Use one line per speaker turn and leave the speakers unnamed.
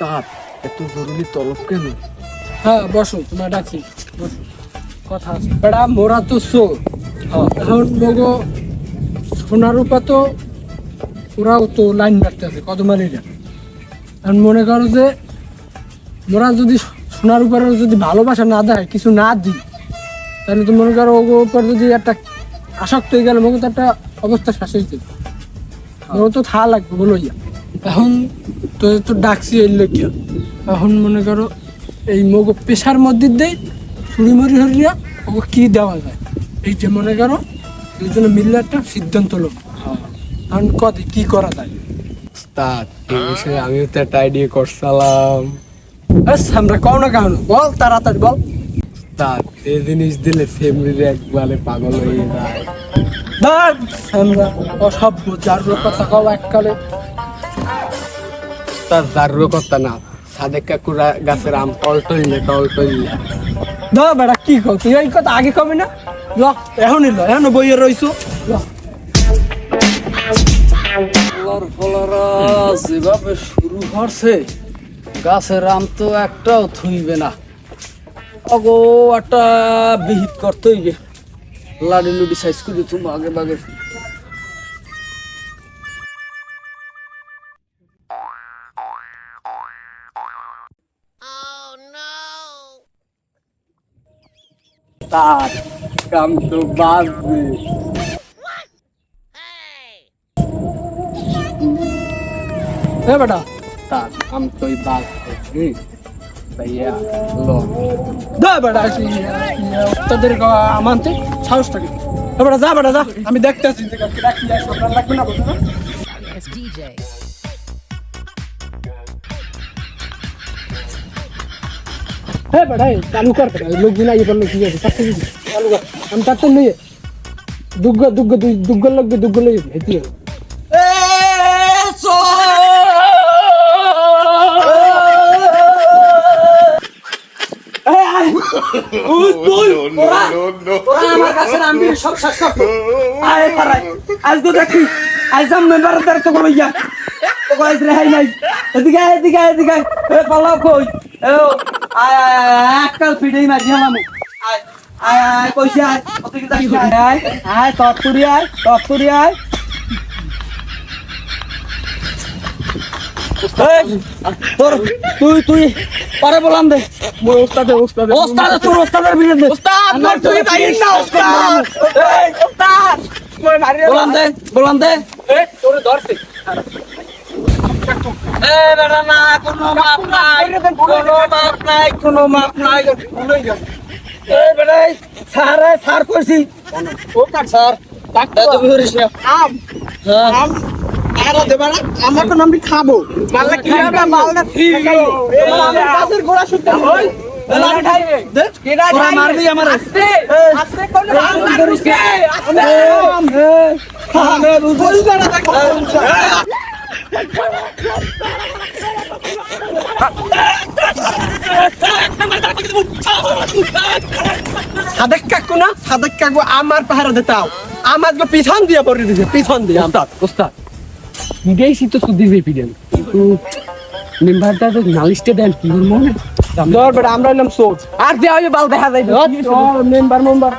তার এত জরুরি তলব কেন?
হ্যাঁ বসো তোমার ডাকছি। বসো কথা আছে। বেড়া মোরা তো সো এখন মগো সোনার রূপা তো ওরাও তো লাইন মারতে আছে কত মারিরা এখন মনে করো যে মোরা যদি সোনার উপরে যদি ভালোবাসা না দেয় কিছু না দিই তাহলে তো মনে করো ওগো উপর যদি একটা আসক্ত হয়ে গেল মগো তো একটা অবস্থা হয়েছে মগো তো থা লাগবে বলো ইয়া এখন তো তো ডাকছি এর লোকিয়া এখন মনে করো এই মগো পেশার মধ্যে দেয় চুরি মুড়ি হরিয়া ওকে কি দেওয়া যায়? এই যে মনে করো দুজনে মিললে একটা সিদ্ধান্ত লোক। এখন কত কি করা যায়?
উস্তাদ এই বিষয়ে আমিও তো একটা আইডিয়া করছিলাম।
আস, আমরা কও না কারণ বল তাড়াতাড়ি বল।
উস্তাদ এই জিনিস দিলে ফ্যামিলির একবারে পাগল হয়ে যায়।
আমরা অসভ্য যার কথা কও এককালে।
উস্তাদ দারুর কথা না, সাদেক কাকুরা গাছের আম টল টইলে টল টইলে
ধর কি কও তুই? এই কথা আগে কবি না? ল, এখনই ল, এখন বইয়ে রইছো? ল।
ফলার ফলারা যেভাবে শুরু করছে গাছের আম তো একটাও থুইবে না। অগো একটা বিহিত করতে হইবে। লাডি লুডি সাইজ করে তুমি আগে বাগে।
তার কাম তো বাজবে।
এ বেটা।
তার কাম তোই বাজবে। হুম ভাইয়া লো
ধর বেটা তোদের আমানতে সাহসটা কি এ বেটা, যা বেটা, যা। আমি দেখতে আছি যে কালকে রাখি যায় সকাল লাগবে না বুঝছ না?
It's DJ.
হ্যাঁ বেটা, এই চালু কর বেটা, এই লোকগুলা ইয়ে করলে কি আছে? তার থেকে চালু কর। আমি তার তো নিয়ে দুগ্গ দুগ্গ, দুই দুগ্গ লাগবে দুগ্গ এটি
আমার কাছে আমি সব শেষ করতো আয় পারাই আজ তো দেখি আজ আম মেম্বার তার তো কোনো ইয়া তো কই রেহাই নাই। এদিকে আয়, এদিকে আয়, এদিকে আয়। এ পালাও কই? এ আয় আয় আয়, এককাল ফিডেই মাঝি হালামু আয় আয় আয় কইছে আয়। ওদিকে যাই আয় আয় আয়। তোর তুই তুই পারে বলান দে।
ওস্তাদে ওস্তাদে।
ওস্তাদ তোর ওস্তাদের বিরুদ্ধে। ওস্তাদ
আমার তুই বাইর না, ওস্তাদ।
এই ওস্তাদ। বলান দে বলান দে।
তোরে ধরছে।
এ বেটা না কোনো মাপ নাই কোনো মাপ নাই কোনো মাপ নাই। এই বেটা এই, স্যার এই, স্যার কইছি।
ও কাট স্যার?
না।
আম।
হ্যাঁ।
দেবা না আমরা তো নামটি খাব? মালটা কি হবে মালটা ফ্রি আমাদের কাছের গোড়া শুদ্ধ ওই
মারবি আমার
আস্তে। আস্তে। কোন আম আস্তে। আম আমি বুঝল না দেখো। সাদেক কাকু না? সাদেক কাকু আমার পাহারা দিতাও আমার পিছন দিয়ে পড়ে দিছে পিছন দিয়ে।
ওস্তাদ ওস্তাদ। গেছি তো সুদি দিয়ে পিডেন তো মেম্বারটা তো নালিশটা দেন কি মনে?
ধর বেটা আমরা এলাম সোচ
আর দেওয়া বাল দেখা
মেম্বার মেম্বার